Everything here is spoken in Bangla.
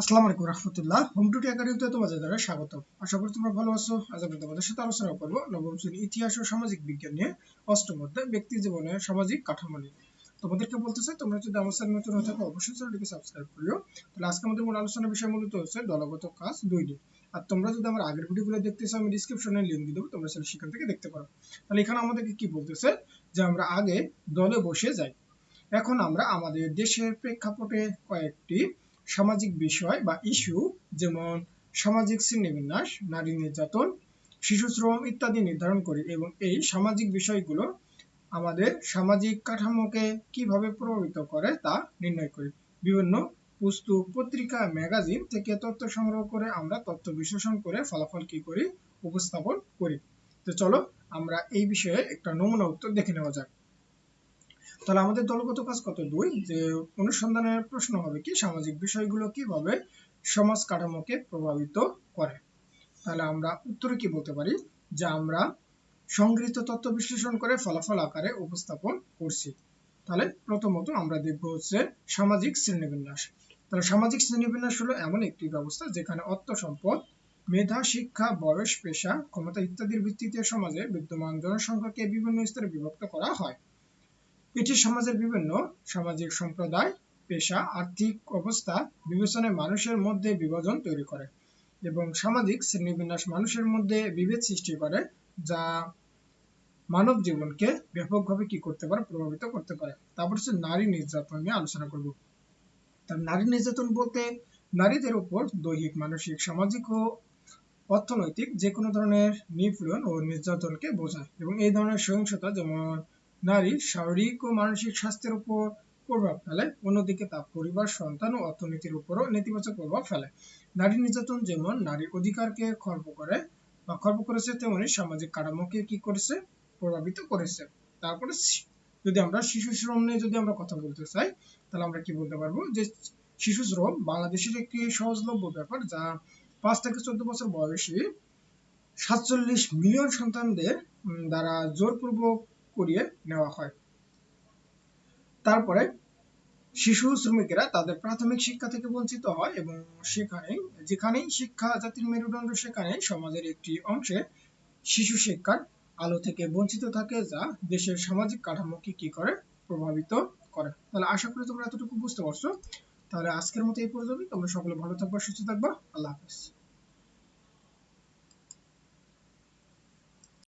আসসালামু আলাইকুম রহমতুল্লাহ। হোম টু একাডেমিতে তোমাদের দ্বারা স্বাগত আশা করি তোমরা ভালো আছো। আজ আমি তোমাদের সাথে আলোচনা করব নবম শ্রেণি ইতিহাস ও সামাজিক বিজ্ঞান নিয়ে। অষ্টম অধ্যায়, ব্যক্তি জীবনের সামাজিক কাঠামো নিয়ে। তোমাদেরকে বলতে চাই, তোমরা যদি আমার চ্যানেল নতুন হয়ে থাকো, অবশ্যই চ্যানেলটিকে সাবস্ক্রাইব করিও। তাহলে আজকে আমাদের মূল আলোচনার বিষয় মূলত হচ্ছে দলগত কাজ দুই আর তোমরা যদি আমার আগের ভিডিওগুলো দেখতে চাও, আমি ডিসক্রিপশনে লিংক দিয়ে দেবো, তোমরা সেটা সেখান থেকে দেখতে পারো। তাহলে এখানে আমাদেরকে কি বলতেছে? যে আমরা আগে দলে বসে যাই। এখন আমরা আমাদের দেশের প্রেক্ষাপটে কয়েকটি সামাজিক বিষয় বা ইস্যু, যেমন সামাজিক শ্রেণীবিন্যাস, নারী নির্যাতন, শিশু শ্রম ইত্যাদি নির্ধারণ করি এবং এই সামাজিক বিষয়গুলো আমাদের সামাজিক কাঠামোকে কীভাবে প্রভাবিত করে তা নির্ণয় করি। বিভিন্ন পুস্তক, পত্রিকা, ম্যাগাজিন থেকে তথ্য সংগ্রহ করে আমরা তথ্য বিশ্লেষণ করে ফলাফল কি করি, উপস্থাপন করি। তো চলো আমরা এই বিষয়ে একটা নমুনা উত্তর দেখে নেওয়া যাক। তাহলে আমাদের দলগত কাজ কত? দুই, যে অনুসন্ধানের প্রশ্ন হবে কি, সামাজিক বিষয়গুলো কীভাবে সমাজ কাঠামোকে প্রভাবিত করে? তাহলে আমরা উত্তরে কি বলতে পারি? যে আমরা সংগৃহীত তথ্য বিশ্লেষণ করে ফলাফল আকারে উপস্থাপন করছি। তাহলে প্রথমত আমরা দেখব হচ্ছে সামাজিক শ্রেণীবিন্যাস। তাহলে সামাজিক শ্রেণীবিন্যাস হলো এমন একটি ব্যবস্থা যেখানে অর্থ সম্পদ, মেধা, শিক্ষা, বয়স, পেশা, ক্ষমতা ইত্যাদির ভিত্তিতে সমাজে বিদ্যমান জনসংখ্যাকে বিভিন্ন স্তরে বিভক্ত করা হয়। এটি সমাজের বিভিন্ন সামাজিক সম্প্রদায়, পেশা, আর্থিক অবস্থা, বিবেচনায় মানুষের মধ্যে বিভাজন তৈরি করে এবং সামাজিক শ্রেণীবিন্যাস মানুষের মধ্যে বিভেদ সৃষ্টি করে যা মানব জীবনকে ব্যাপকভাবে কি করতে পারে, প্রভাবিত করতে পারে। তারপর হচ্ছে নারী নির্যাতন নিয়ে আলোচনা করব। তার নারী নির্যাতন বলতে নারীদের উপর দৈহিক, মানসিক, সামাজিক ও অর্থনৈতিক যে কোনো ধরনের নিপীড়ন ও নির্যাতনকে বোঝায় এবং এই ধরনের সহিংসতা যেমন নারীর শারীরিক ও মানসিক স্বাস্থ্যের উপর প্রভাব ফেলে, অন্যদিকে তা পরিবার, সন্তান ও অর্থনীতির উপরও নেতিবাচক প্রভাব ফেলে। নারী নির্যাতন যেমন নারীর অধিকারকে খর্ব করে বা খর্ব করেছে, তেমনি সামাজিক কাঠামোকে কি করেছে? প্রভাবিত করেছে। তারপরে যদি আমরা শিশু শ্রম নিয়ে যদি আমরা কথা বলতে চাই, তাহলে আমরা কি বলতে পারব? যে শিশু শ্রম বাংলাদেশের একটি সহজলভ্য ব্যাপার যা পাঁচ থেকে চোদ্দ বছর বয়সী সাতচল্লিশ মিলিয়ন সন্তানদের দ্বারা জোরপূর্বক করিয়ে নেওয়া হয়। তারপরে শিশু শ্রমিকেরা তাদের প্রাথমিক শিক্ষা থেকে বঞ্চিত হয় এবং সেখানে যেখানেই শিক্ষা জাতির মেরুদণ্ড সেখানে সমাজের একটি অংশে শিশু শিক্ষার আলো থেকে বঞ্চিত থাকে যা দেশের সামাজিক কাঠামোকে কি করে প্রভাবিত করে। তাহলে আশা করি তোমরা এতটুকু বুঝতে পারছ। তাহলে আজকের মতো এই পর্যন্ত তোমরা সকলে ভালো থাকবা, সুস্থ থাকবা। আল্লাহ হাফিজ।